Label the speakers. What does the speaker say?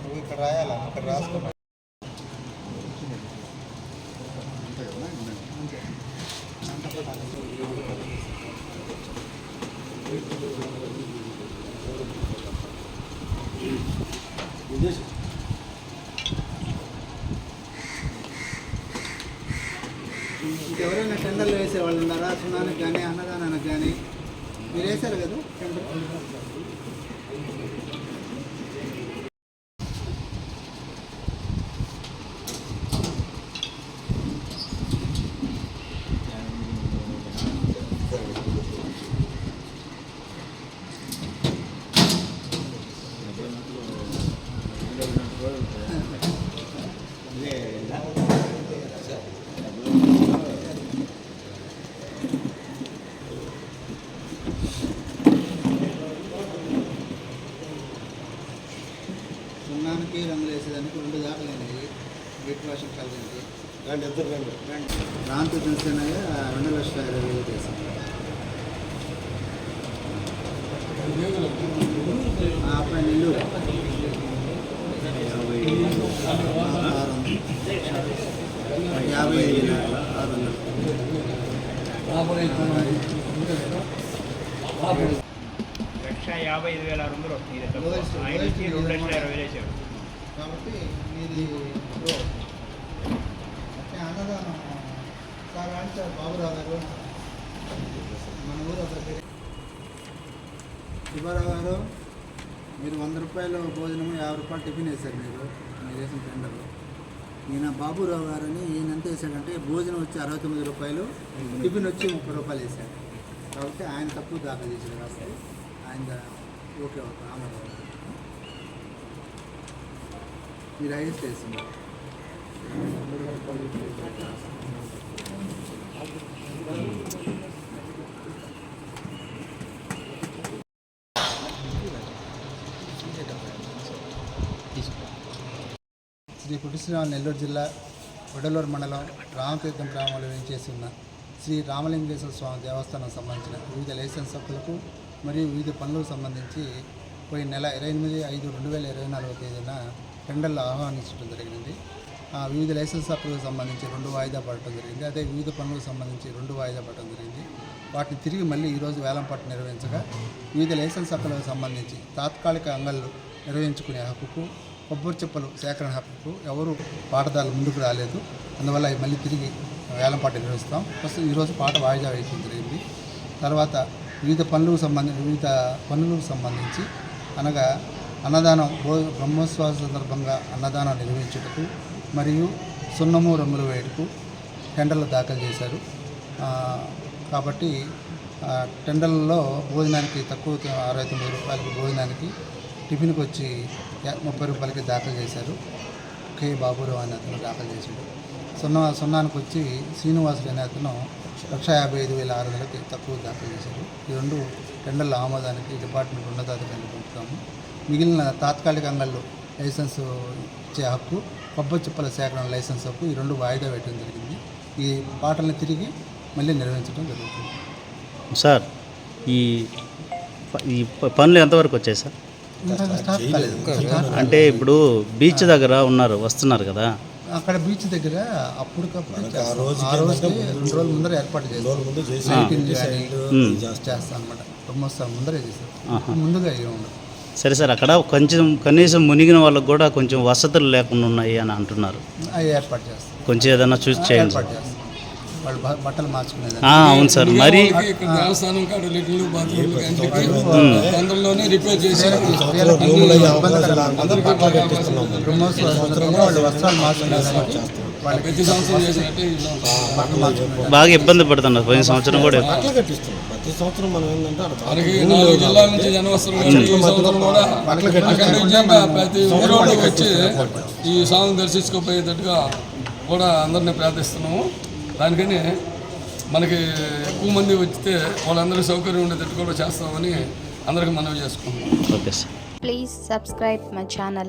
Speaker 1: నువ్వు ఇక్కడ రాయాలా అక్కడ రాసుకున్నా
Speaker 2: ఎవరైనా టెండర్లు వేసే వాళ్ళు ఉన్నారా? సునానికి కానీ అన్నదానానికి కానీ మీరు వేశారు కదా? సున్నానికి రంగులు వేసేదానికి రెండు దాఖలు అయినాయి గెట్ వాషింగ్ కలిగింది
Speaker 1: రండి ఇద్దరు రండి.
Speaker 2: రాంతి తెలిసినాయి రెండు లక్షల ఇరవై వేలు చేసింది నెల్లూరు. యాభై ఐదు ఆరు వందలు
Speaker 3: లక్ష యాభై ఐదు వేల ఆరు వందలు వస్తుంది. రెండు లక్షల ఇరవై వేలు వేసాడు
Speaker 2: కాబట్టి మీది అంటే అన్నదానం. సార్ అంటే బాబురావు గారు మన ఊరు అసలు శివరావు గారు మీరు వంద రూపాయలు భోజనము యాభై రూపాయలు టిఫిన్ వేశారు మీరు. మీరు వేసిన టెండర్లో ఈయన బాబురావు గారని అని ఈయన ఎంత వేసాడంటే భోజనం వచ్చి అరవై తొమ్మిది రూపాయలు టిఫిన్ వచ్చి ముప్పై రూపాయలు వేశాడు. కాబట్టి ఆయన తప్పు దాఖలు చేశారు కాబట్టి ఆయన ఓకే ఓకే ఆమోదం. ఈ రైలు వేస్తున్నారు శ్రీ పుట్టిశ్రీరామ నెల్లూరు జిల్లా వడలూరు మండలం రామతీర్థం గ్రామంలో వేయించేసి ఉన్న శ్రీ రామలింగేశ్వర స్వామి దేవస్థానం సంబంధించిన వివిధ లైసెన్స్ హక్కులకు మరియు వివిధ పనులకు సంబంధించి పోయిన నెల ఇరవై ఎనిమిది ఐదు రెండు వేల ఇరవై నాలుగవ తేదీన టెండర్లు ఆహ్వానించడం జరిగింది ఆ వివిధ లైసెన్స్ హక్కులకు సంబంధించి రెండు వాయిదా పడటం జరిగింది. అదే వివిధ పనులకు సంబంధించి రెండు వాయిదా పడటం జరిగింది. వాటిని తిరిగి మళ్ళీ ఈరోజు వేలంపాట నిర్వహించగా వివిధ లైసెన్స్ హక్కులకు సంబంధించి తాత్కాలిక అంగళ్ళు నిర్వహించుకునే హక్కుకు కొబ్బరి చెప్పలు సేకరణ హక్కుకు ఎవరు పాటదారులు ముందుకు రాలేదు. అందువల్ల అవి మళ్ళీ తిరిగి వేలంపాట నిర్వహిస్తాం. ప్రస్తుతం ఈరోజు పాట వాయిదా వేయడం జరిగింది. తర్వాత వివిధ పనులకు సంబంధించి వివిధ పనులకు సంబంధించి అనగా అన్నదానం భో బ్రహ్మోత్సవాల సందర్భంగా అన్నదానం నిర్వహించుటకు మరియు సున్నము రంగులు వేయటకు టెండర్లు దాఖలు చేశారు. కాబట్టి టెండర్లలో భోజనానికి తక్కువ అరవై తొమ్మిది రూపాయలకి భోజనానికి టిఫిన్కి వచ్చి ముప్పై రూపాయలకి దాఖలు చేశారు. కే. బాబురావు అనే అతను దాఖలు చేశాడు సున్నా సున్నానికి వచ్చి శ్రీనివాసుడు అనే అతను లక్ష యాభై ఐదు వేల ఆరు వందలకి తక్కువ దాఖలు చేశారు. ఈ రెండు టెండర్ల ఆమోదానికి డిపార్ట్మెంట్ ఉన్నతాధికారులు పంపుతాము. మిగిలిన తాత్కాలిక అంగళ్ళు లైసెన్స్ ఇచ్చే హక్కు కొబ్బరి చిప్పల సేకరణ లైసెన్స్ హక్కు ఈ రెండు వాయిదా వేయడం జరిగింది. ఈ పాటలను తిరిగి మళ్ళీ నిర్వహించడం జరుగుతుంది.
Speaker 4: సార్ ఈ ప- ఈ పనులు ఎంతవరకు వచ్చాయి సార్? అంటే ఇప్పుడు బీచ్ దగ్గర ఉన్నారు వస్తున్నారు కదా.
Speaker 2: అక్కడ బీచ్ దగ్గర అప్పటికప్పుడు. ఆ రోజుకి రెండు రోజుల ముందర ఏర్పాటు చేస్తాం. చేస్తాం అనమాట బ్రహ్మోత్సవం ముందరే చేస్తాం. ముందుగా ఏమి ఉండదు
Speaker 4: సరే సార్ అక్కడ కొంచెం కనీసం మునిగిన వాళ్ళకు కూడా కొంచెం వసతులు లేకుండా ఉన్నాయి అని అంటున్నారు.
Speaker 2: అవి ఏర్పాటు చేస్తాం
Speaker 4: కొంచెం ఏదైనా చూసి చేయండి సార్.
Speaker 2: ఏర్పాటు చేస్తాం వాళ్ళు బ- బట్టలు మార్చుకునేదాన్ని
Speaker 4: ఆ, అవును సార్ మరి
Speaker 5: ఇక్కడ దేవస్థానం కాడ తొందరలోనే రిపేర్ చేసి
Speaker 2: వాళ్ళు వస్త్రాలు
Speaker 4: బాగా ఇబ్బంది పడుతున్నారు పోయిన సంవత్సరం కూడా.
Speaker 1: అట్లా కట్టిస్తున్నాం ప్రతి సంవత్సరం మనం ఏంటంటే
Speaker 5: ఈ వచ్చి స్వామిని దర్శించుకోపోయేటట్టుగా కూడా అందరినీ ప్రార్థిస్తున్నాము. దానికని మనకి ఎక్కువ మంది వచ్చితే వాళ్ళందరికీ సౌకర్యం ఉండేటట్టు కూడా చేస్తామని అందరికీ మనవి చేసుకుంటున్నాం.
Speaker 4: Okay sir.
Speaker 6: Please subscribe my channel.